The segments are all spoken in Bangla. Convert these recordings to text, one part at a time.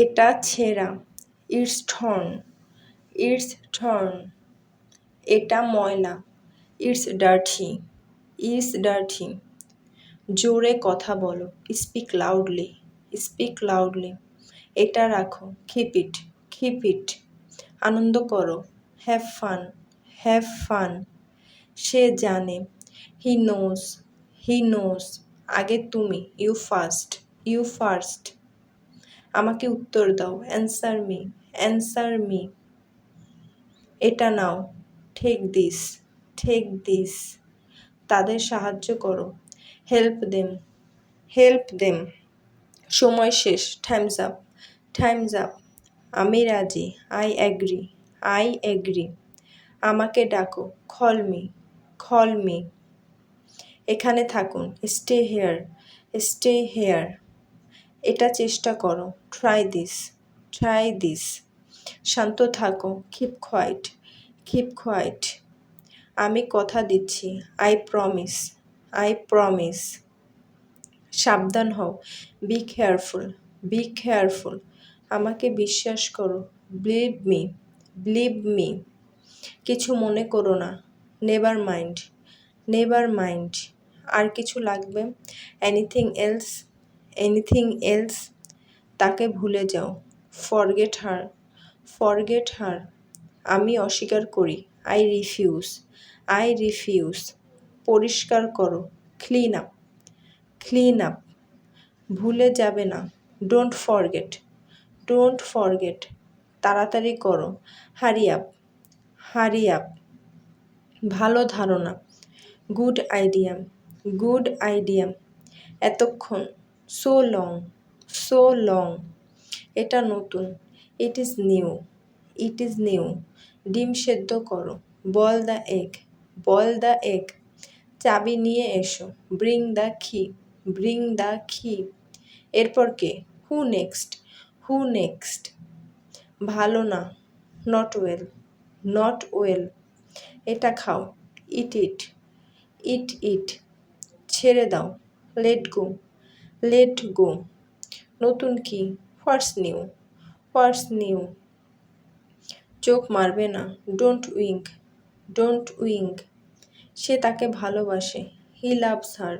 এটা ছেঁড়া। ইটস টর্ন ইটস টর্ন এটা ময়লা। It's dirty. It's dirty. জোরে কথা বলো। Speak loudly. Speak loudly. এটা রাখো। Keep it. Keep it. আনন্দ করো। Have fun. Have fun. সে জানে। He knows. He knows. আগে তুমি। You first. You first. আমাকে উত্তর দাও। অ্যান্সার মি অ্যান্সার মি এটা নাও। ঠেক দিস ঠেক দিস তাদের সাহায্য করো। হেল্প দেম হেল্প দেম সময় শেষ। টাইমস আপ টাইমস আপ আমি রাজি। আই অ্যাগ্রি আই অ্যাগ্রি আমাকে ডাকো। খল মি খল মি এখানে থাকুন। স্টে হেয়ার স্টে হেয়ার এটা চেষ্টা করো। ট্রাই দিস ট্রাই দিস শান্ত থাকো কিপ খোয়াইট কিপ খোয়াইট আমি কথা দিচ্ছি আই প্রমিস আই প্রমিস সাবধান হও বি কেয়ারফুল বি কেয়ারফুল আমাকে বিশ্বাস করো বিলিভ মি বিলিভ মি কিছু মনে করো না নেভার মাইন্ড নেভার মাইন্ড আর কিছু লাগবে? এনিথিং এলস এনিথিং এলস তাকে ভুলে যাও। ফরগেট হার ফরগেট হার আমি অস্বীকার করি। আই রিফিউজ আই রিফিউজ পরিষ্কার করো। ক্লিন আপ ক্লিন আপ ভুলে যাবে না। ডোন্ট ফরগেট ডোন্ট ফরগেট তাড়াতাড়ি করো। হারি আপ হারি আপ ভালো ধারণা। গুড আইডিয়া গুড আইডিয়া এতক্ষণ সো লং সো লং এটা নতুন। It is new it is new ডিম সেদ্ধ করো boil the egg boil the egg চাবি নিয়ে এসো bring the key bring the key এরপর কে? হু নেক্সট হু নেক্সট ভালো না নট ওয়েল নট ওয়েল এটা খাও ইট ইট ইট ইট ছেড়ে দাও লেট গো লেট গো। নতুন কি? What's new. What's new. চোখ মারবে না। Don't wink. Don't wink. সে তাকে ভালোবাসে। He loves her.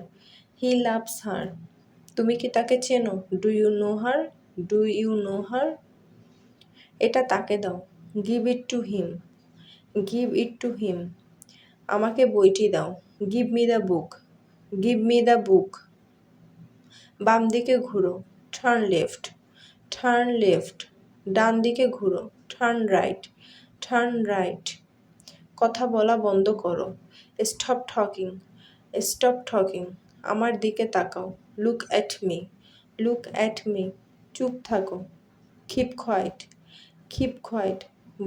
He loves her. তুমি কি তাকে চেনো? Do you know her? Do you know her? এটা তাকে দাও। Give it to him. Give it to him. আমাকে বইটি দাও। Give me the book. Give me the book. বাম দিকে ঘুরো টার্ন লেফট টার্ন লেফট ডান দিকে ঘুরো টার্ন রাইট টার্ন রাইট কথা বলা বন্ধ করো। স্টপ টকিং স্টপ টকিং আমার দিকে তাকাও। Look at me look at me চুপ থাকো। কিপ কোয়াইট কিপ কোয়াইট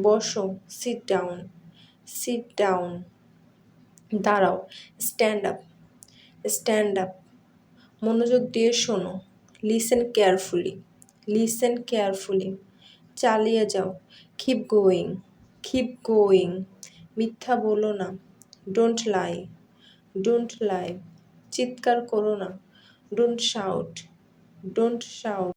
বসো সিট ডাউন সিট ডাউন দাঁড়াও। স্ট্যান্ড আপ স্ট্যান্ড আপ মনোযোগ দিয়ে শোনো। লিসেন কেয়ারফুলি লিসেন কেয়ারফুলি চালিয়ে যাও। কিপ গোয়িং কিপ গোয়িং মিথ্যা বলো না। ডোন্ট লাই ডোন্ট লাই চিৎকার করো না। Don't shout don't shout